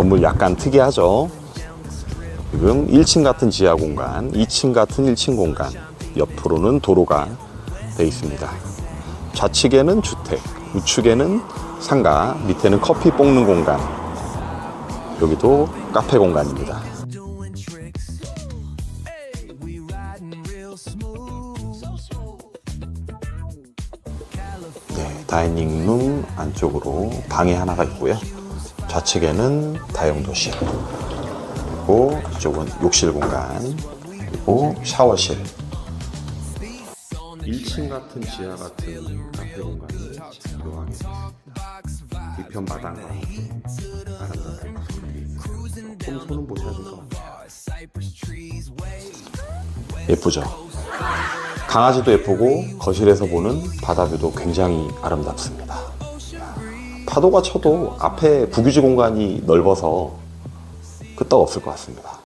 건물 약간 특이하죠. 지금 1층 같은 지하 공간, 2층 같은 1층 공간, 옆으로는 도로가 돼 있습니다. 좌측에는 주택, 우측에는 상가, 밑에는 커피 볶는 공간. 여기도 카페 공간입니다. 네, 다이닝룸 안쪽으로 방이 하나가 있고요. 좌측에는 다용도실, 그리고 이쪽은 욕실 공간, 그리고 샤워실. 1층 같은 지하 같은 카페 공간이 있습니다. 뒤편 마당과 아름다운 조금 손은 보셔야 될 것 같아요. 예쁘죠? 강아지도 예쁘고 거실에서 보는 바다뷰도 굉장히 아름답습니다. 파도가 쳐도 앞에 부규지 공간이 넓어서 끄떡 없을 것 같습니다.